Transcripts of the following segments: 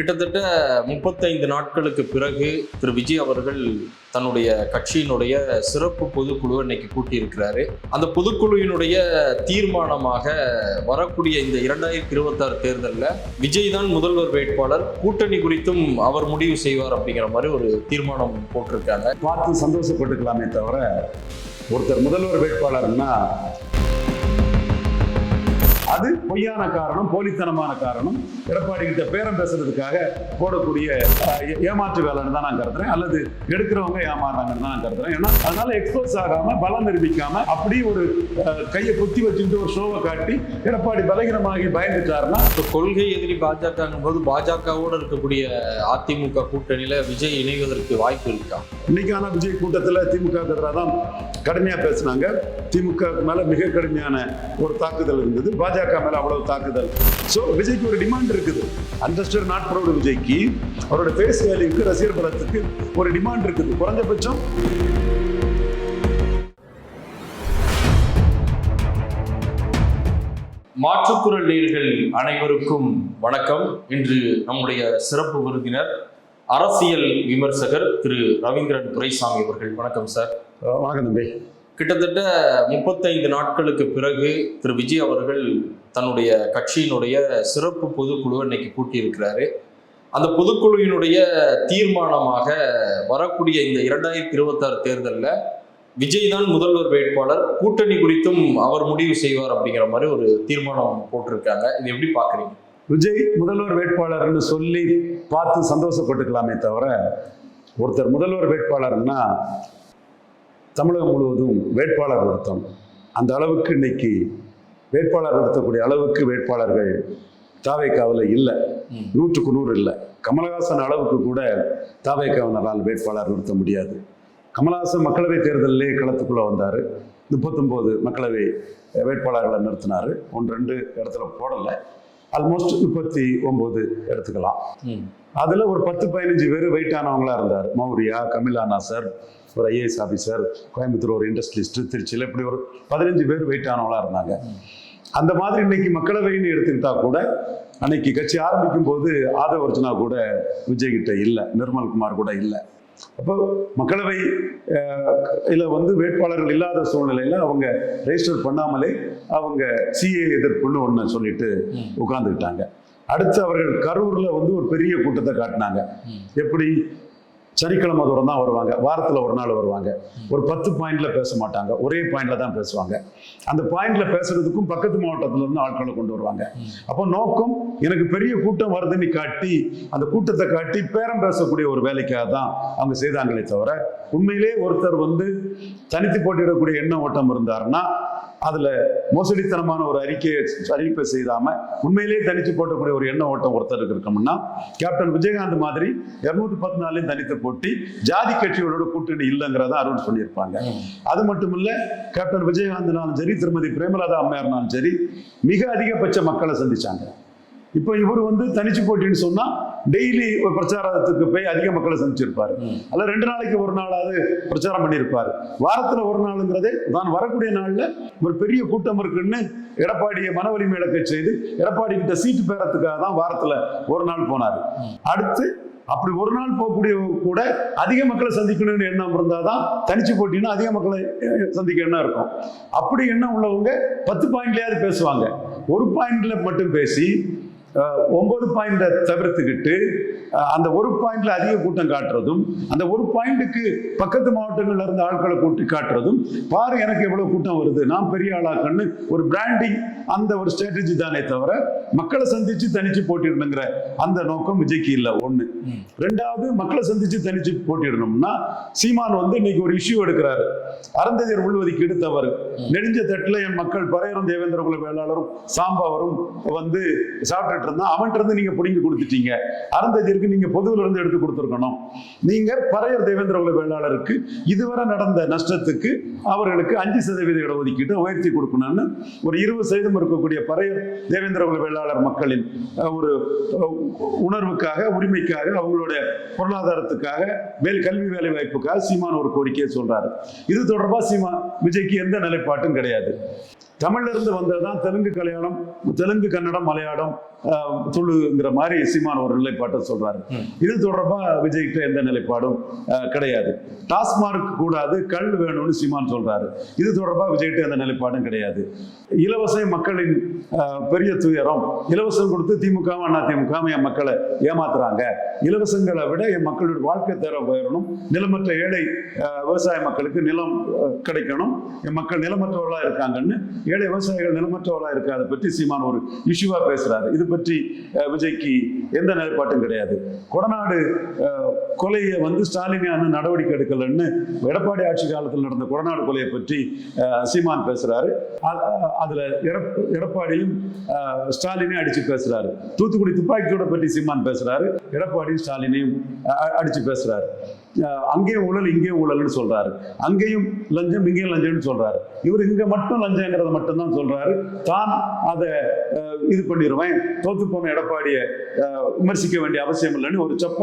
கிட்டத்தட்ட முப்பத்தைந்து நாட்களுக்கு பிறகு திரு விஜய் அவர்கள் தன்னுடைய கட்சியினுடைய சிறப்பு பொதுக்குழுவை இன்னைக்கு கூட்டியிருக்கிறாரு. அந்த பொதுக்குழுவினுடைய தீர்மானமாக வரக்கூடிய இந்த இரண்டாயிரத்தி இருபத்தாறு தேர்தலில் விஜய் தான் முதல்வர் வேட்பாளர். கூட்டணி குறித்தும் அவர் முடிவு செய்வார் அப்படிங்கிற மாதிரி ஒரு தீர்மானம் போட்டிருக்காங்க. பார்த்து சந்தோஷப்பட்டுக்கலாமே தவிர ஒருத்தர் முதல்வர் வேட்பாளர்னா அது பொய்யான காரணம் போலித்தனமான காரணம். எடப்பாடி கிட்ட பேரம் பேசுறதுக்காக போடக்கூடிய ஏமாற்று வேலைன்னு தான் நான் கருதுறேன். அல்லது எடுக்கிறவங்க ஏமாறுறாங்கன்னு தான் நான் கருதுறேன். ஏன்னா அதனால எக்ஸ்போஸ் ஆகாம பலம் நிரூபிக்காம அப்படி ஒரு கையை குத்தி வச்சுட்டு ஒரு ஷோவை காட்டி எடப்பாடி பலகீனமாகி பயந்துட்டாருன்னா கொள்கை எதிரி பாஜகங்கும் போது பாஜகவோடு இருக்கக்கூடிய அதிமுக கூட்டணியில விஜய் இணைவதற்கு வாய்ப்பு இருக்கா? இன்னைக்கான விஜய் கூட்டத்தில் திமுக எதிராக தான் கடுமையாக பேசினாங்க. திமுக மேல மிக கடுமையான ஒரு தாக்குதல் இருந்தது. பாஜக மேல அவ்வளவு தாக்குதல். ஸோ விஜய்க்கு ஒரு டிமாண்ட் இருக்குது. அண்டர்ஸ்டர் நாட் ப்ரௌடு விஜய்க்கு அவரோட ஃபேஸ் வேல்யூக்கு ரசிகர் பலத்துக்கு ஒரு டிமாண்ட் இருக்குது. குறைஞ்சபட்சம் மாற்றுக்குரல் நேர்கள் அனைவருக்கும் வணக்கம். இன்று நம்முடைய சிறப்பு விருந்தினர் அரசியல் விமர்சகர் திரு ரவீந்திரன் துரைசாமி அவர்கள். வணக்கம் சார். வணக்கம் தம்பி. கிட்டத்தட்ட முப்பத்தைந்து நாட்களுக்கு பிறகு திரு விஜய் அவர்கள் தன்னுடைய கட்சியினுடைய சிறப்பு பொதுக்குழுவை இன்னைக்கு கூட்டியிருக்கிறாரு. அந்த பொதுக்குழுவினுடைய தீர்மானமாக வரக்கூடிய இந்த இரண்டாயிரத்தி இருபத்தாறு தேர்தலில் விஜய் தான் முதல்வர் வேட்பாளர். கூட்டணி குறித்தும் அவர் முடிவு செய்வார் அப்படிங்கிற மாதிரி ஒரு தீர்மானம் போட்டிருக்காங்க. இது எப்படி பார்க்குறீங்க? விஜய் முதல்வர் வேட்பாளர்னு சொல்லி பார்த்து சந்தோஷப்பட்டுக்கலாமே தவிர ஒருத்தர் முதல்வர் வேட்பாளர்னா தமிழகம் முழுவதும் வேட்பாளர் நிறுத்தம் அந்த அளவுக்கு இன்னைக்கு வேட்பாளர் நிறுத்தக்கூடிய அளவுக்கு வேட்பாளர்கள் தாவேக்காவில் இல்லை. நூற்றுக்கு நூறு இல்லை. கமலஹாசன் அளவுக்கு கூட தாவேக்காவினரால் வேட்பாளர் நிறுத்த முடியாது. கமலஹாசன் மக்களவை தேர்தலிலே களத்துக்குள்ளே வந்தார். முப்பத்தொம்போது மக்களவை வேட்பாளர்களை நிறுத்தினார். ஒன்று ரெண்டு இடத்துல போடலை. ஆல்மோஸ்ட் முப்பத்தி ஒம்பது எடுத்துக்கலாம் அதில் ஒரு பத்து பதினஞ்சு பேர் வெயிட் ஆனவங்களா இருந்தார். மௌரியா கமிலா நாசர் ஒரு ஐஏஎஸ் ஆஃபீஸர் கோயம்புத்தூர் ஒரு இண்டஸ்ட்ரியலிஸ்ட் திருச்சியில் இப்படி ஒரு பதினஞ்சு பேர் வெயிட் ஆனவங்களா இருந்தாங்க அந்த மாதிரி இன்னைக்கு மக்களவைன்னு எடுத்துக்கிட்டா கூட அன்னைக்கு கட்சி ஆரம்பிக்கும் போது ஆதவ அர்ஜுனா கூட விஜய் கிட்ட இல்லை நிர்மல்குமார் கூட இல்லை அப்போ மக்களவை இதில் வந்து வேட்பாளர்கள் இல்லாத சூழ்நிலையில் அவங்க ரெஜிஸ்டர் பண்ணாமலே அவங்க சிஏ எதிர்ப்புன்னு ஒன்று சொல்லிட்டு ம். உட்கார்ந்துக்கிட்டாங்க அடுத்து அவர்கள் கரூர்ல வந்து ஒரு பெரிய கூட்டத்தை காட்டினாங்க. எப்படி சனிக்கிழமை தூரம் தான் வருவாங்க. வாரத்தில் ஒரு நாள் வருவாங்க. ஒரு பத்து பாயிண்ட்ல பேச மாட்டாங்க. ஒரே பாயிண்ட்ல தான் பேசுவாங்க. அந்த பாயிண்ட்ல பேசுறதுக்கும் பக்கத்து மாவட்டத்துல இருந்து ஆட்களை கொண்டு வருவாங்க. அப்போ நோக்கம் எனக்கு பெரிய கூட்டம் வருதுன்னு காட்டி அந்த கூட்டத்தை காட்டி பேரம் பேசக்கூடிய ஒரு வேலைக்காக தான் அவங்க செய்தாங்களே தவிர உண்மையிலே ஒருத்தர் வந்து தனித்து போட்டியிடக்கூடிய எண்ண ஓட்டம் இருந்தாருன்னா அதுல மோசடித்தனமான ஒரு அறிக்கையை அறிவிப்பை செய்தாம உண்மையிலேயே தனித்து போட்டக்கூடிய ஒரு எண்ண ஓட்டம் ஒருத்தருக்கு இருக்கோம்னா கேப்டன் விஜயகாந்த் மாதிரி இருநூத்தி பத்து நாளையும் தனித்து போட்டி ஜாதி கட்சிகளோட கூட்டணி இல்லைங்கிறத அருண் சொல்லியிருப்பாங்க. அது மட்டும் இல்ல கேப்டன் விஜயகாந்த்னாலும் சரி திருமதி பிரேமலதா அம்மையார்னாலும் சரி மிக அதிகபட்ச மக்களை சந்திச்சாங்க. இப்போ இவர் வந்து தனிச்சு போட்டின்னு சொன்னா டெய்லி ஒரு பிரச்சாரத்துக்கு போய் அதிக மக்களை சந்திச்சிருப்பாரு. அல்ல ரெண்டு நாளைக்கு ஒரு நாளாவது பிரச்சாரம் பண்ணியிருப்பாரு. வாரத்துல ஒரு நாளுங்கிறதே தான் வரக்கூடிய நாள்ல ஒரு பெரிய கூட்டம் இருக்குன்னு எடப்பாடியை மன வலிமை இழக்க செய்து எடப்பாடி கிட்ட சீட்டு பெறத்துக்காக தான் வாரத்துல ஒரு நாள் போனாரு. அடுத்து அப்படி ஒரு நாள் போகக்கூடிய கூட அதிக மக்களை சந்திக்கணும்னு எண்ணம் இருந்தாதான் தனிச்சு போட்டினா அதிக மக்களை சந்திக்க எண்ணம் இருக்கும். அப்படி எண்ணம் உள்ளவங்க பத்து பாயிண்ட்லயாவது பேசுவாங்க. ஒரு பாயிண்ட்ல மட்டும் பேசி ஒன்பது பாயிண்ட தவிர்த்துக்கிட்டு அந்த ஒரு பாயிண்ட்ல அதிக கூட்டம் காட்டுறதும் அந்த ஒரு பாயிண்ட்டுக்கு பக்கத்து மாவட்டங்கள்ல இருந்து ஆட்களை கூட்டி காட்டுறதும் பாரு எனக்கு எவ்வளவு கூட்டம் வருது. நான் பெரிய ஆளாக்கன்னு ஒரு பிராண்டிங் அந்த ஒரு ஸ்ட்ராட்டஜி தானே தவிர மக்களை சந்திச்சு தனிச்சு போட்டிடணுங்கிற அந்த நோக்கம் விஜய்க்கு இல்லை. ஒண்ணு. ரெண்டாவது மக்களை சந்திச்சு தனிச்சு போட்டிடணும்னா சீமான் வந்து இன்னைக்கு ஒரு இஷ்யூ எடுக்கிறாரு. அறந்ததியர் உள்ஒதுக்கீடு தவறு நெடுஞ்ச தட்டுல என் மக்கள் பரையரும் தேவேந்திர குல வேளாளரும் சாம்பாவரும் வந்து சாப்பிட்டுட்டு அவன்கிட்ட இருந்து நீங்க பிடிங்கி கொடுத்துட்டீங்க. அறந்ததிற்கு நீங்க பொதுவில் இருந்து எடுத்து கொடுத்துருக்கணும். நீங்க பறையர் தேவேந்திர குல வேளாளருக்கு இதுவரை நடந்த நஷ்டத்துக்கு அவர்களுக்கு அஞ்சு சதவீத இடஒதுக்கீட்டு உயர்த்தி கொடுக்கணும்னு ஒரு இருபது சதவீதம் இருக்கக்கூடிய பறையர் தேவேந்திர குல வேளாளர் மக்களின் ஒரு உணர்வுக்காக உரிமைக்காக அவங்களுடைய பொருளாதாரத்துக்காக மேல் கல்வி வேலை வாய்ப்புக்காக சீமான் ஒரு கோரிக்கையை சொல்றாரு. இது தொடர்பா சீமா விஜய்க்கு எந்த நிலைப்பாட்டும் கிடையாது. தமிழ்ல இருந்து வந்ததுதான் தெலுங்கு கல்யாணம் தெலுங்கு கன்னடம் மலையாளம் அஹ், துள்ளுங்கிற மாதிரி சீமான் ஒரு நிலைப்பாட்டை சொல்றாரு. இது தொடர்பா விஜய்கிட்ட எந்த நிலைப்பாடும் கிடையாது. டாஸ்மார்க் கூடாது கல் வேணும்னு சீமான் சொல்றாரு. இது தொடர்பா விஜய்கிட்ட எந்த நிலைப்பாடும் கிடையாது. இலவச மக்களின் பெரிய துயரம் இலவசம் கொடுத்து திமுக அண்ணா திமுக என் மக்களை ஏமாத்துறாங்க. இலவசங்களை விட என் மக்களுடைய வாழ்க்கை தரம் உயரணும். நிலமற்ற ஏழை விவசாய மக்களுக்கு நிலம் கிடைக்கணும். என் மக்கள் நிலமற்றவர்களா இருக்காங்கன்னு ஏழை விவசாயிகள் நிலமற்றவர்களா அதை பற்றி சீமான் ஒரு இஷ்யூவாக பேசுறாரு. இது பற்றி விஜய்க்கு எந்த நிலைப்பாட்டும் கிடையாது. கொடநாடு கொலையை வந்து ஸ்டாலின் நடவடிக்கை எடுக்கலன்னு எடப்பாடி ஆட்சி காலத்தில் நடந்த கொடநாடு கொலையை பற்றி சீமான் பேசுறாரு. அதில் அதுல எடப்பாடியும் ஸ்டாலினையும் அடிச்சு பேசுறாரு. தூத்துக்குடி துப்பாக்கியோட பற்றி சீமான் பேசுறாரு. எடப்பாடியும் ஸ்டாலினையும் அடித்து அடிச்சு பேசுறாரு. அஹ், அங்கேயும் ஊழல் இங்கேயும் ஊழல்னு சொல்றாரு. அங்கேயும் லஞ்சம் இங்கேயும் லஞ்சம்னு சொல்றாரு. இவர் இங்க மட்டும் லஞ்சங்கிறத மட்டும்தான் சொல்றாரு. தான் அதை இது பண்ணிடுவேன் தோத்து போன எடப்பாடியை விமர்சிக்க வேண்டிய அவசியம் இல்லைன்னு ஒரு செப்ப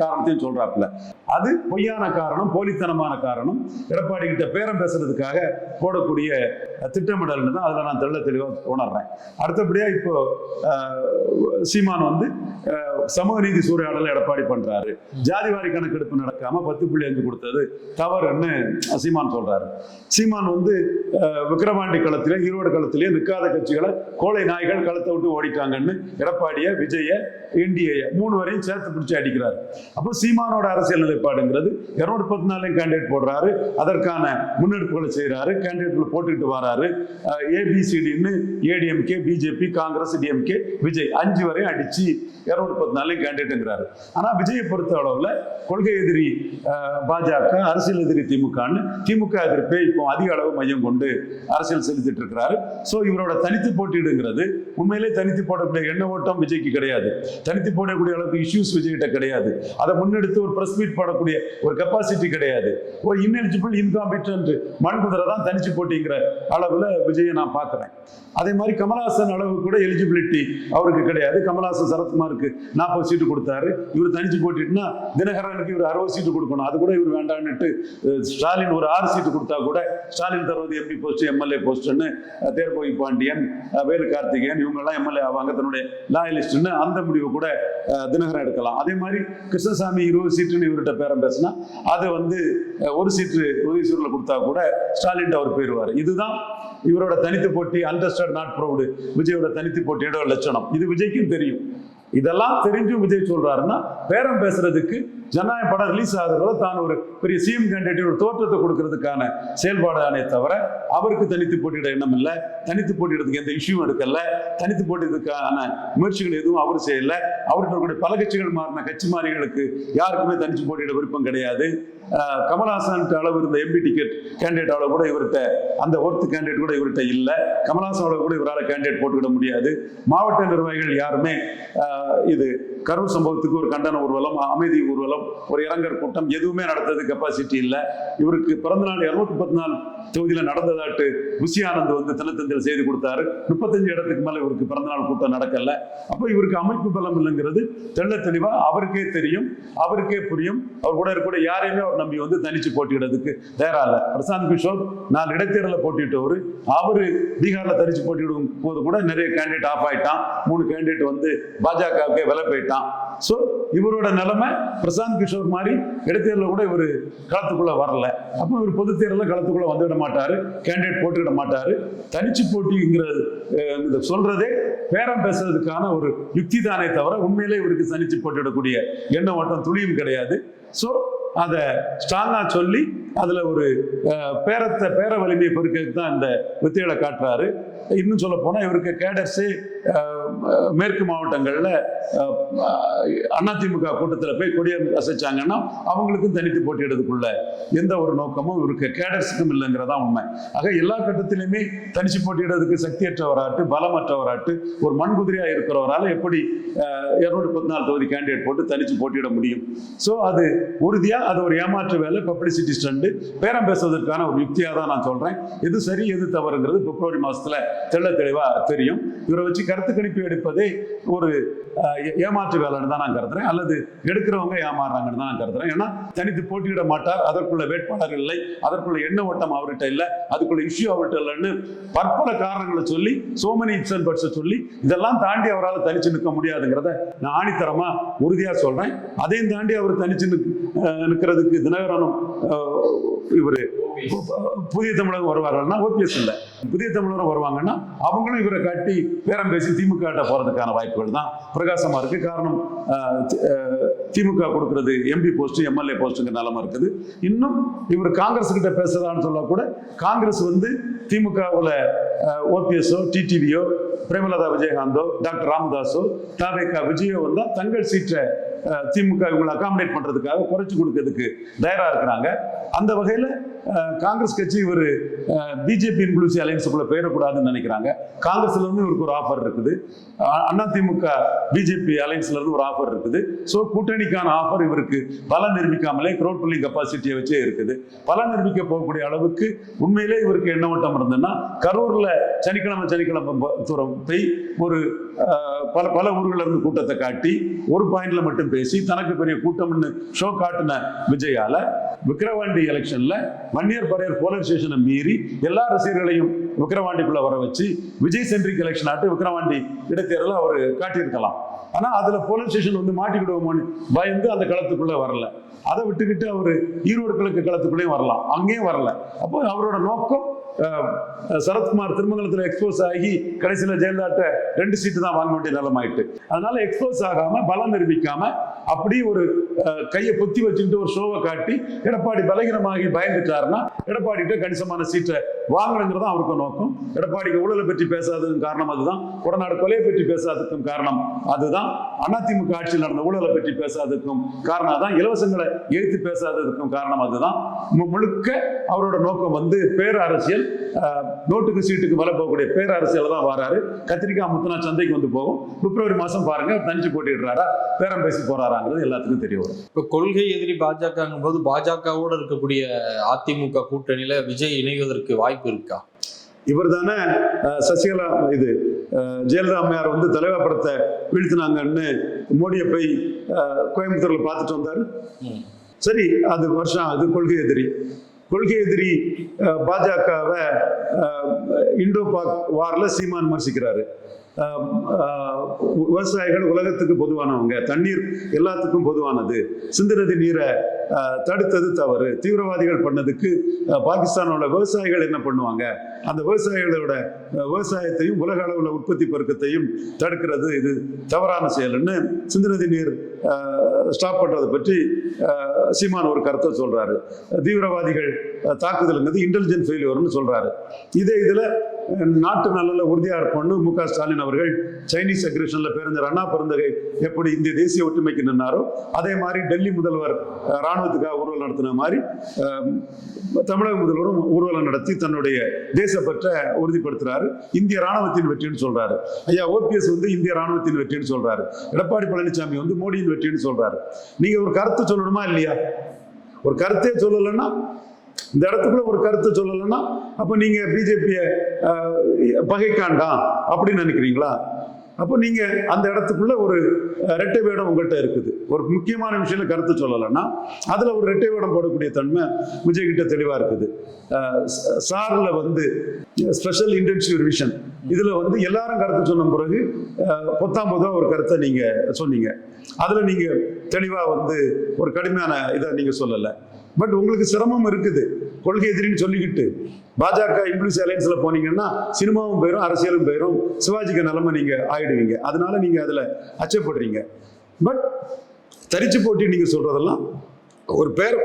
காரணத்தையும் சொல்றாப்புல. அது பொய்யான காரணம் போலித்தனமான காரணம். எடப்பாடி கிட்ட பேரம் பேசுறதுக்காக போடக்கூடிய திட்டமிடல்னு தான் அதில் நான் தெள்ள தெளிவாக உணர்றேன். அடுத்தபடியா இப்போ சீமான் வந்து சமூக நீதி சூறையாடலை எடப்பாடி பண்றாரு. ஜாதிவாரி கணக்கெடுப்பு நடக்காம பத்து புள்ளி அஞ்சு கொடுத்தது தவறுன்னு சீமான் சொல்றாரு. சீமான் வந்து விக்கிரவாண்டி களத்தில் ஈரோடு களத்திலே நிற்காத கட்சிகளை கோழை நாய்கள் களத்தை விட்டு ஓடிட்டாங்கன்னு எடப்பாடிய விஜய என்டிஏ மூணு வரையும் சேர்த்து பிடிச்சி அடிக்கிறார். அப்போ சீமானோட அரசியல் நிலைப்பாடுங்கிறது இருநூத்தி பத்து நாளையும் கேண்டிடேட் போடுறாரு. அதற்கான முன்னெடுப்புகளை செய்கிறாரு கேண்டிடேட்ல போட்டுக்கிட்டு வராரு. ஏபிசிடின்னு ADMK BJP Congress DMK Vijay அஞ்சு வரையும் அடிச்சு இருநூத்தி பத்து நாளையும் கேண்டிடேட்டுங்கிறாரு ஆனால் விஜயை பொறுத்த அளவில் கொள்கை எதிரி பாஜக அரசியல் எதிரி திமுகன்னு திமுக எதிர்ப்பே இப்போ அதிக அளவு மையம் கொண்டு அரசியல் செலுத்திட்டு இருக்கிறாரு ஸோ இவரோட தனித்து போட்டியிடுங்கிறது. உண்மையிலே தனித்து போடக்கூடிய எண்ண ஓட்டம் விஜய்க்கு கிடையாது. தனித்து போடக்கூடிய அளவுக்கு இஷ்யூஸ் விஜய்கிட்ட கிடையாது. அதை முன்னெடுத்து ஒரு பிரஸ் மீட் போடக்கூடிய ஒரு கெப்பாசிட்டி கிடையாது. ஒரு இன்எலிஜிபிள் இன்காம்பிட்டன்ட் மண்குதிரை தான் தனிச்சு போட்டிங்கிற அளவுல விஜயை நான் பார்க்குறேன். அதே மாதிரி கமல்ஹாசன் அளவு கூட எலிஜிபிலிட்டி அவருக்கு கிடையாது. கமல்ஹாசன் சரத்குமாருக்கு நாற்பது சீட்டு கொடுத்தாரு. இவர் தனிச்சு போட்டிட்டுனா தினகரனுக்கு இவர் அறுபது சீட்டு கொடுக்கணும். அது கூட இவர் வேண்டான்னுட்டு ஸ்டாலின் ஒரு ஆறு சீட்டு கொடுத்தா கூட ஸ்டாலின் தருவது எம்பி போஸ்ட் எம்எல்ஏ போஸ்ட்னு தேர்போய் பாண்டியன் வேலு கார்த்திகேயன் இவங்கெல்லாம் எம்எல்ஏ ஆவாங்க. தன்னுடைய லாயலிஸ்ட்னு அந்த முடிவு கூட தினகரன் எடுக்கலாம். அதே மாதிரி கிருஷ்ணசாமி இருபது சீட்டுன்னு இவர்கிட்ட பேரம் பேசினா அது வந்து ஒரு சீட்டு உதயசூரில் கொடுத்தா கூட ஸ்டாலின் அவர் போயிடுவார். இதுதான் இவரோட தனித்து போட்டி அண்டர்ஸ்டாண்ட் நாட் ப்ரௌடு விஜயோட தனித்து போட்டியோட லட்சணம். இது விஜய்க்கும் தெரியும். இதெல்லாம் தெரிஞ்சும் விஜய் சொல்றாருன்னா பேரம் பேசுறதுக்கு ஜனநாயக படம் ரிலீஸ் ஆகுறதுல தான் ஒரு பெரிய சிஎம் கேண்டிடேட் ஒரு தோற்றத்தை கொடுக்கறதுக்கான செயல்பாடு ஆனே தவிர அவருக்கு தனித்து போட்டியிட எண்ணம் இல்லை தனித்து போட்டியிடறதுக்கு எந்த இஷ்யூ எடுக்கல தனித்து போட்டியதுக்கான முயற்சிகள் எதுவும் அவர் செய்யல. அவர்கிட்ட கூட பல கட்சிகள் மாறின கட்சி மாறிகளுக்கு யாருக்குமே தனித்து போட்டியிட விருப்பம் கிடையாது. கமல்ஹாசன் அளவு இருந்த எம்பி டிக்கெட் கேண்டிடேட் அளவு கூட இவர்கிட்ட அந்த ஒர்த்து கேண்டிடேட் கூட இவர்கிட்ட இல்லை. கமல்ஹாசன் அளவு கூட இவரால் கேண்டிடேட் போட்டுவிட முடியாது. மாவட்ட நிர்வாகிகள் யாருமே இது கரூர் சம்பவத்துக்கு ஒரு கண்டன ஊர்வலம் அமைதி ஊர்வலம் ஒரு இரங்கல் கூட்டம் எதுவுமே நடத்தது கெப்பாசிட்டி இல்லை. இவருக்கு பிறந்த நாள் இருநூத்தி பத்து நாள் தொகுதியில் நடந்ததாட்டு புஷி ஆனந்த் வந்து தினத்தஞ்சல் செய்து கொடுத்தாரு. முப்பத்தஞ்சு இடத்துக்கு மேலே இவருக்கு பிறந்தநாள் கூட்டம் நடக்கல. அப்போ இவருக்கு அமைப்பு பலம் இல்லைங்கிறது தெள்ள தெளிவாக அவருக்கே தெரியும் அவருக்கே புரியும். அவர் கூட இருக்கூட யாரையுமே அவர் நம்பி வந்து தனிச்சு போட்டியிடறதுக்கு தயாராக இல்லை. பிரசாந்த் கிஷோர் நான் இடைத்தேர்தலில் போட்டிட்டவர் அவரு பீகாரில் தனிச்சு போட்டியிடும் போது கூட நிறைய கேண்டிடேட் ஆஃப் ஆயிட்டான். மூணு கேண்டிடேட் வந்து பாஜகவுக்கே விலை போயிட்டான். ஸோ இவரோட நிலைமை பிரசாந்த் கிஷோர் மாதிரி இடைத்தேர்தலில் கூட இவர் களத்துக்குள்ள வரல. அப்போ இவர் பொது தேர்தலில் களத்துக்குள்ள வந்துவிட மாட்டாரு கேண்டிடேட் போட்டுவிட மாட்டாரு. தனிச்சு போட்டிங்கிறது இந்த சொல்றதே பேரம் பேசுறதுக்கான ஒரு யுக்தி தானே தவிர உண்மையிலே இவருக்கு தனிச்சு போட்டுவிடக்கூடிய எண்ண ஓட்டம் துளியும் கிடையாது. ஸோ அதை ஸ்ட்ராங்காக சொல்லி அதுல ஒரு பேரத்தை பேர வலிமையை பெருக்கிறதுக்கு தான் இந்த வித்தைகளை காட்டுறாரு. இன்னும் சொல்ல போனா இவருக்கு கேடர்ஸு மேற்கு மாவட்டங்கள்ல அதிமுக கூட்டத்தில் போய் கொடியை அசைச்சாங்கன்னா அவங்களுக்கும் தனித்து போட்டியிடுறதுக்குள்ள எந்த ஒரு நோக்கமும் இவருக்கு கேடர்ஸுக்கும் இல்லைங்கிறதா உண்மை. ஆக எல்லா கட்டத்திலையுமே தனிச்சு போட்டியிடுறதுக்கு சக்தியற்றவராட்டு பலமற்றவராட்டு ஒரு மண்குதிரையா இருக்கிறவரால எப்படி இருநூற்றி பத்து நாலு தொகுதி கேண்டிடேட் போட்டு தனிச்சு போட்டியிட முடியும்? ஸோ அது உறுதியா அது ஒரு ஏமாற்று வேலை பப்ளிசிட்டி ஸ்டண்டு பேரம் பேசுவதற்கான ஒரு யுக்தியாக தான் நான் சொல்றேன். எது சரி எது தவறுங்கிறது பிப்ரவரி மாசத்துல தெள்ள தெளிவா தெரியும். இவரை வச்சு கருத்து கணிப்பு எடுப்பதே ஒரு ஏமாற்று வேலைன்னு தான் நான் கருதுறேன். அல்லது எடுக்கிறவங்க ஏமாறுறாங்கன்னு தான் நான் கருதுறேன். ஏன்னா தனித்து போட்டியிட மாட்டார் அதற்குள்ள வேட்பாளர் இல்லை அதற்குள்ள எண்ண ஓட்டம் அவர்கிட்ட இல்லை அதுக்குள்ள இஷ்யூ அவர்கிட்ட இல்லைன்னு பற்பல காரணங்களை சொல்லி சோமனி இட்ஸ் பட்ச சொல்லி இதெல்லாம் தாண்டி அவரால் தனிச்சு நிற்க முடியாதுங்கிறத நான் ஆணித்தரமா உறுதியா சொல்றேன். அதையும் தாண்டி அவர் தனிச்சு நிற்கிறதுக்கு தினகரனும் இவர் புதிய தமிழகம் வருவார்கள்னா ஓபிஎஸ் இல்லை. புதிய தமிழரும் வருவாங்கன்னா அவங்களும் இவரை காட்டி பேரம் பேசி திமுக போறதுக்கான வாய்ப்புகள் தான் பிரகாசமா இருக்கு. காரணம் திமுக கொடுக்கறது எம்பி போஸ்ட் எம்எல்ஏ போஸ்ட்டுங்க நிலம இருக்குது. இன்னும் இவர் காங்கிரஸ் கிட்ட பேசுறான்னு சொல்ல கூட காங்கிரஸ் வந்து திமுகவில் ஓபிஎஸ்ஓ டிடிவியோ பிரேமலதா விஜயகாந்தோ டாக்டர் ராமதாஸோ தாவேகா விஜயோ வந்தா தங்கள் சீட்டை திமுக இவங்களை அகாமடேட் பண்றதுக்காக குறைச்சு கொடுக்கறதுக்கு தயாரா இருக்கிறாங்க. அந்த வகையில காங்கிரஸ் கட்சி இவர் பிஜேபி இன்க்ளூசிவ் அலையன்ஸுக்குள்ள போயிடக்கூடாதுன்னு நினைக்கிறாங்க. காங்கிரஸ்ல இருந்து இவருக்கு ஒரு ஆஃபர் இருக்குது. அண்ணா திமுக பிஜேபி அலையன்ஸ்ல இருந்து ஒரு ஆஃபர் இருக்குது. ஸோ கூட்டணிக்கான ஆஃபர் இவருக்கு பலம் நிரூபிக்காமலே க்ரௌட் புல்லிங் கெப்பாசிட்டியை வச்சே இருக்குது. பலம் நிரூபிக்க போகக்கூடிய அளவுக்கு உண்மையிலே இவருக்கு என்ன ஓட்டம் இருந்ததுன்னா கரூர்ல சனிக்கிழமை சனிக்கிழமை தூரம் போய் ஒரு பல பல ஊர்களிலிருந்து கூட்டத்தை காட்டி ஒரு பாயிண்ட்ல மட்டும் பேசி தனக்கு பெரிய கூட்டம்னு ஷோ காட்டின விஜயால விக்கிரவாண்டி எலெக்ஷன்ல வன்னியர் பரையர் போலரைசேஷனை மீறி எல்லா ரசிகர்களையும் விக்கிரவாண்டிக்குள்ள வர வச்சு விஜய் சென்ட்ரிக் எலெக்ஷன் ஆட்டு விக்கிரவாண்டி இடைத்தேர்தல அவர் காட்டியிருக்கலாம். ஆனா அதுல போலரைசேஷன் வந்து மாட்டிக்கிடுவோமோன்னு பயந்து அந்த களத்துக்குள்ள வரல. அதை விட்டுக்கிட்டு அவர் ஈரோடு கிழக்கு களத்துக்குள்ளேயும் வரலாம். அங்கேயும் வரல. அப்போ அவரோட நோக்கம் சரத்குமார் திருமங்கலத்தில் எக்ஸ்போஸ் ஆகி கடைசியில் ஜெயலலிதாட்ட ரெண்டு சீட்டு தான் வாங்க வேண்டிய நிலமாயிட்டு அதனால எக்ஸ்போஸ் ஆகாம பலம் நிரூபிக்காம அப்படி ஒரு கையை பொத்தி வச்சுக்கிட்டு ஒரு ஷோவை காட்டி எடப்பாடி பலகீனமாகி பயந்துட்டாருன்னா எடப்பாடிகிட்ட கணிசமான சீட்டை வாங்கணுங்கிறது தான் அவருக்கு நோக்கம். எடப்பாடிக்கு ஊழலை பற்றி பேசாததுக்கும் காரணம் அதுதான். உடனாடு கொலையை பற்றி பேசாததுக்கும் காரணம் அதுதான். அதிமுக ஆட்சியில் நடந்த ஊழலை பற்றி பேசாததுக்கும் காரணம் தான் இலவசங்களை எழுத்து பேசாததுக்கும் காரணம் அதுதான். மு- முழுக்க அவரோட நோக்கம் வந்து பேரரசியல் நோட்டுக்கு சீட்டுக்கு வர போகக்கூடிய பேரரசியல் தான் வராரு. கத்திரிக்காய் முத்துனா சந்தைக்கு வந்து போகும். பிப்ரவரி மாசம் பாருங்க தனிச்சு போட்டிடுறாரா பேரம் பேசி போறாராங்கிறது எல்லாத்துக்கும் தெரிய வரும். இப்போ கொள்கை எதிரி பாஜகங்கும் போது பாஜகவோட இருக்கக்கூடிய அதிமுக கூட்டணியில விஜய் இணைவதற்கு வாய்ப்பு இருக்கா? இவர் தானே சசிகலா இது ஜெயலலிதா அம்மையார் வந்து தலைவா படத்தை வீழ்த்தினாங்கன்னு மோடியை போய் கோயம்புத்தூர்ல பார்த்துட்டு வந்தாரு. சரி அது வருஷம் அது கொள்கை எதிரி. கொள்கை எதிரி பாஜகவை இண்டோ பாக் வார்ல சீமான் விமர்சிக்கிறாரு. விவசாயிகள் உலகத்துக்கு பொதுவானவங்க தண்ணீர் எல்லாத்துக்கும் பொதுவானது. சிந்துநதி நீரை தடுத்தது தவறு. தீவிரவாதிகள் பண்ணதுக்கு பாகிஸ்தானோட விவசாயிகள் என்ன பண்ணுவாங்க? அந்த விவசாயிகளோட விவசாயத்தையும் உலக அளவில் உற்பத்தி பெருக்கத்தையும் தடுக்கிறது இது தவறான செயல்னு சிந்துநதி நீர் ஸ்டாப் பண்ணுறதை பற்றி சீமான் ஒரு கருத்தை சொல்கிறாரு தீவிரவாதிகள் தாக்குதலுங்கிறது இன்டெலிஜென்ட் ஃபெயிலியர்னு சொல்கிறாரு இதே இதில் நாட்டு நலனில் உறுதியாக இருப்போம்னு மு க ஸ்டாலின் அவர்கள் சைனீஸ் அக்ரேஷனில் பேருந்தர் அண்ணா பெருந்தகை எப்படி இந்திய தேசிய ஒற்றுமைக்கு நின்னாரோ அதே மாதிரி டெல்லி முதல்வர் ராணுவத்துக்காக ஊர்வலம் நடத்தின மாதிரி தமிழக முதல்வரும் ஊர்வலம் நடத்தி தன்னுடைய பற்ற உறுதிப்படுத்துறாரு. இந்திய ராணுவத்தின் வெற்றின்னு சொல்றாரு. ஐயா ஓபிஎஸ் வந்து இந்திய ராணுவத்தின் வெற்றின்னு சொல்றாரு. எடப்பாடி பழனிசாமி வந்து மோடியின் வெற்றின்னு சொல்றாரு. நீங்க ஒரு கருத்து சொல்லணுமா இல்லையா? ஒரு கருத்தே சொல்லலைன்னா இந்த இடத்துக்குள்ள ஒரு கருத்து சொல்லலைன்னா அப்ப நீங்க பிஜேபியை பகைக்காண்டாம் அப்படின்னு நினைக்கிறீங்களா? அப்போ நீங்கள் அந்த இடத்துக்குள்ள ஒரு ரெட்டை வேடம் உங்கள்கிட்ட இருக்குது. ஒரு முக்கியமான விஷயம் கருத்து சொல்லலைன்னா அதில் ஒரு ரெட்டை வேடம் போடக்கூடிய தன்மை விஜய்கிட்ட தெளிவாக இருக்குது. சாரில் வந்து ஸ்பெஷல் இன்டென்சிவ் ரிவிஷன் இதில் வந்து எல்லாரும் கருத்து சொன்ன பிறகு அஹ், பொத்தாம் ஒரு கருத்தை நீங்கள் சொன்னீங்க. அதில் நீங்கள் தெளிவாக வந்து ஒரு கடுமையான இதை நீங்கள் சொல்லலை. பட் உங்களுக்கு சிரமம் இருக்குது. கொள்கை எதிரின்னு சொல்லிக்கிட்டு. பாஜக இங்கிலீஷ் அலையன்ஸில் போனீங்கன்னா சினிமாவும் போயிடும் அரசியலும் போயிடும் சிவாஜிக்கு நிலமை நீங்கள் ஆயிடுவீங்க. அதனால நீங்கள் அதில் அச்சப்படுறீங்க. பட் தரிச்சு போட்டி நீங்கள் சொல்கிறதெல்லாம் ஒரு பேர்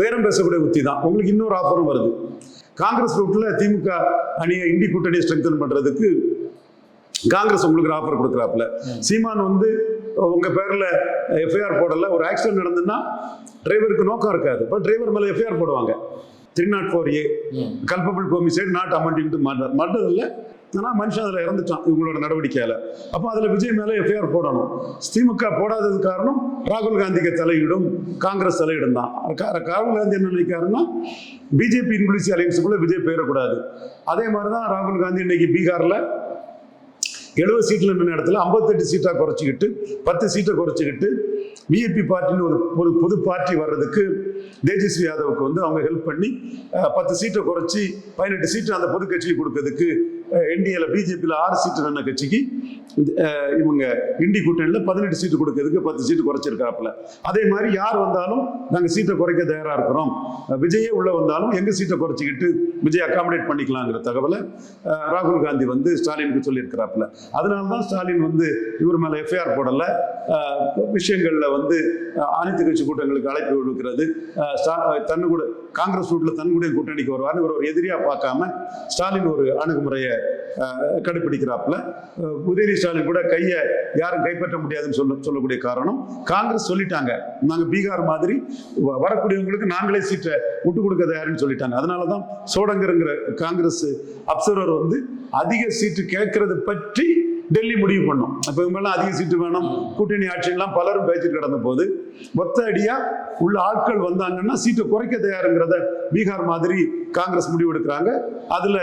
பேரம் பேசக்கூடிய உத்தி தான். உங்களுக்கு இன்னொரு ஆஃபரும் வருது. காங்கிரஸ் ரூட்டில் திமுக அணியை இண்டி கூட்டணியை ஸ்ட்ரெங்தன் பண்ணுறதுக்கு காங்கிரஸ் உங்களுக்கு ஆஃபர் கொடுக்குறாப்புல. சீமான் வந்து உங்க பேர்ல எஃப்ஐஆர் போடல ஒரு ஆக்சிடென்ட் நடந்துன்னா டிரைவருக்கு நோக்கம் இருக்காது. பட் டிரைவர் மேல எஃப்ஐஆர் போடுவாங்க. Three not four A. Culpable homicide not amounting to murder murder இல்லை ஆனால் மனுஷன் அதில் இறந்துட்டான் இவங்களோட நடவடிக்கையால். அப்போ அதில் விஜய் மேலே எஃப்ஐஆர் போடணும். திமுக போடாதது காரணம் ராகுல் காந்திக்கு தலையிடும் காங்கிரஸ் தலையிடும் தான். ராகுல் காந்தி என்ன நினைக்காருன்னா பிஜேபி இன்குலிசி அலையன்ஸுக்குள்ள விஜய் போயிடக்கூடாது. அதே மாதிரி தான் ராகுல் காந்தி இன்னைக்கு பீகாரில் எழுபது சீட்டில் நின்ற இடத்துல ஐம்பத்தெட்டு சீட்டாக குறைச்சிக்கிட்டு பத்து சீட்டை குறைச்சிக்கிட்டு பிஜேபி பார்ட்டின்னு ஒரு ஒரு புது பார்ட்டி வர்றதுக்கு தேஜஸ்வி யாதவுக்கு வந்து அவங்க ஹெல்ப் பண்ணி பத்து சீட்டை குறைச்சி பதினெட்டு சீட்டு அந்த பொது கட்சிக்கு கொடுக்கறதுக்கு என்டிஏல பிஜேபியில் ஆறு சீட்டு நின்ன கட்சிக்கு இவங்க இண்டி கூட்டணியில் பதினெட்டு சீட்டு கொடுக்கறதுக்கு பத்து சீட்டு குறைச்சிருக்காப்புல. அதே மாதிரி யார் வந்தாலும் நாங்கள் சீட்டை குறைக்க தயாராக இருக்கிறோம். விஜயே உள்ள வந்தாலும் எங்கள் சீட்டை குறைச்சிக்கிட்டு விஜய் அகாமடேட் பண்ணிக்கலாங்கிற தகவலை ராகுல் காந்தி வந்து ஸ்டாலினுக்கு சொல்லியிருக்கிறாப்புல. அதனால தான் ஸ்டாலின் வந்து இவர் மேலே எஃப்ஐஆர் போடல. விஷயங்களில் வந்து அனைத்து கட்சி கூட்டங்களுக்கு அழைப்பு விடுக்கிறது. தன்னு கூட காங்கிரஸ் ரூட்டில் தன்னுடைய கூட்டணிக்கு வருவார்னு இவர் ஒரு எதிரியா பார்க்காம ஸ்டாலின் ஒரு அணுகுமுறையை கடைபிடிக்கிறாப்புல உதயநிதி ஸ்டாலின் கூட கையை யாரும் கைப்பற்ற முடியாதுன்னு சொல்ல சொல்லக்கூடிய காரணம் காங்கிரஸ் சொல்லிட்டாங்க. நாங்க பீகார் மாதிரி வ- வரக்கூடியவங்களுக்கு நாங்களே சீட்டை விட்டு கொடுக்க தயாருன்னு சொல்லிட்டாங்க. அதனால தான் சோடங்கருங்கிற காங்கிரஸ் அப்சர்வர் வந்து அதிக சீட்டு கேட்கறது பற்றி டெல்லி முடிவு பண்ணும். அப்போ இவங்கெல்லாம் அதிக சீட்டு வேணும். கூட்டணி ஆட்சியெல்லாம் பலரும் பேசிட்டு கிடந்த போது மொத்த அடியா உள்ள ஆட்கள் வந்தாங்கன்னா சீட்டை குறைக்க தயாருங்கிறத பீகார் மாதிரி காங்கிரஸ் முடிவு எடுக்கிறாங்க. அதுல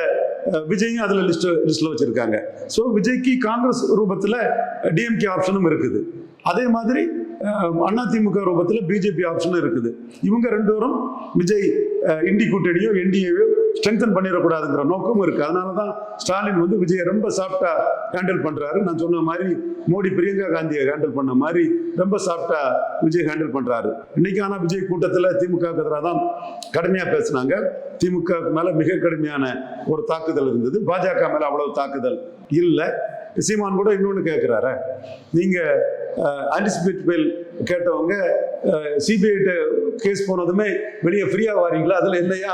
விஜயும் அதுல லிஸ்ட் லிஸ்ட்ல வச்சிருக்காங்க. ஸோ விஜய்க்கு காங்கிரஸ் ரூபத்துல டிஎம்கே ஆப்ஷனும் இருக்குது. அதே மாதிரி அதிமுக ரூபத்தில் பிஜேபி ஆப்ஷனும் இருக்குது. இவங்க ரெண்டு பேரும் விஜய் இண்டி கூட்டணியோ என்டிஏவையோ ஸ்ட்ரென்தன் பண்ணிடக்கூடாதுங்கிற நோக்கமும் இருக்கு. அதனால தான் ஸ்டாலின் வந்து விஜயை ரொம்ப சாஃப்டா ஹேண்டில் பண்றாரு. நான் சொன்ன மாதிரி மோடி பிரியங்கா காந்தியை ஹேண்டில் பண்ண மாதிரி ரொம்ப சாஃப்டா விஜய் ஹேண்டில் பண்றாரு. இன்னைக்கு ஆனா விஜய் கூட்டத்தில் திமுக எதிராக தான் கடுமையா பேசுனாங்க. திமுக மேல மிக கடுமையான ஒரு தாக்குதல் இருந்தது. பாஜக மேல அவ்வளவு தாக்குதல் இல்லை. சீமான் கூட இன்னொன்று கேட்குறாரு நீங்கள் ஆன்டிசிபேட் பெயில் கேட்டவங்க சிபிஐட்ட கேஸ் போனதுமே வெளியே ஃப்ரீயாக வாரீங்களா? அதில் என்னையா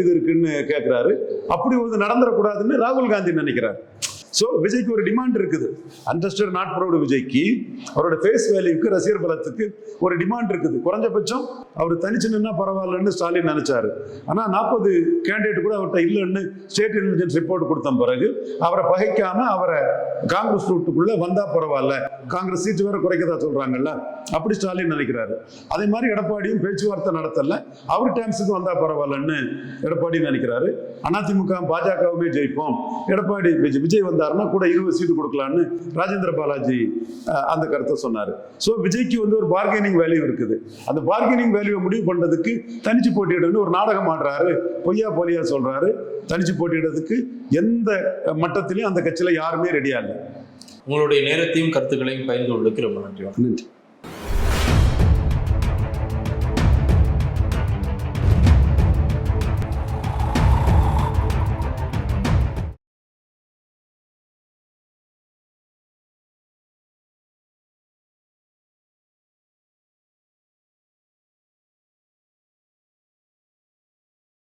இது இருக்குன்னு கேட்குறாரு அப்படி ஒரு நடந்துடக்கூடாதுன்னு ராகுல் காந்தி நினைக்கிறார். ஸோ விஜய்க்கு ஒரு டிமாண்ட் இருக்குது. அண்டர்ஸ்டர் நாட் ப்ரௌடு விஜய்க்கு அவரோட ஃபேஸ் வேல்யூக்கு ரசிகர் பலத்துக்கு ஒரு டிமாண்ட் இருக்குது. குறைஞ்சபட்சம் அவர் தனிச்சு நின்னா பரவாயில்லன்னு ஸ்டாலின் நினைச்சாரு. ஆனால் நாற்பது கேண்டிடேட் கூட அவர்கிட்ட இல்லைன்னு ஸ்டேட் இன்டெலிஜென்ஸ் ரிப்போர்ட் கொடுத்த பிறகு அவரை பகைக்காம அவரை காங்கிரஸ் ரூட்டுக்குள்ள வந்தா பரவாயில்ல. காங்கிரஸ் சீட்டு வேற குறைக்கதா சொல்றாங்கல்ல? அப்படி ஸ்டாலின் நினைக்கிறாரு. அதே மாதிரி எடப்பாடியும் பேச்சுவார்த்தை நடத்தல. அவர் டைம்ஸுக்கு வந்தா பரவாயில்லன்னு எடப்பாடி நினைக்கிறாரு. அதிமுக பாஜகவுமே ஜெயிப்போம். எடப்பாடி விஜய் விஜய் வந்தாருன்னா கூட இருபது சீட்டு கொடுக்கலான்னு ராஜேந்திர பாலாஜி அந்த கருத்தை சொன்னார். ஸோ விஜய்க்கு வந்து ஒரு பார்கெனிங் வேல்யூ இருக்குது. அந்த பார்கெனிங் வேல்யூவை முடிவு பண்ணுறதுக்கு தனிச்சு போட்டியிடணும்னு ஒரு நாடகம் ஆடுறாரு. பொய்யா பொலியா சொல்றாரு. தனிச்சு போட்டியிடுறதுக்கு எந்த மட்டத்திலையும் அந்த கட்சியில் யாருமே ரெடியா இல்லை. உங்களுடைய நேரத்தையும் கருத்துக்களையும் பகிர்ந்து கொள்ளுக்கு ரொம்ப நன்றி. நன்றி.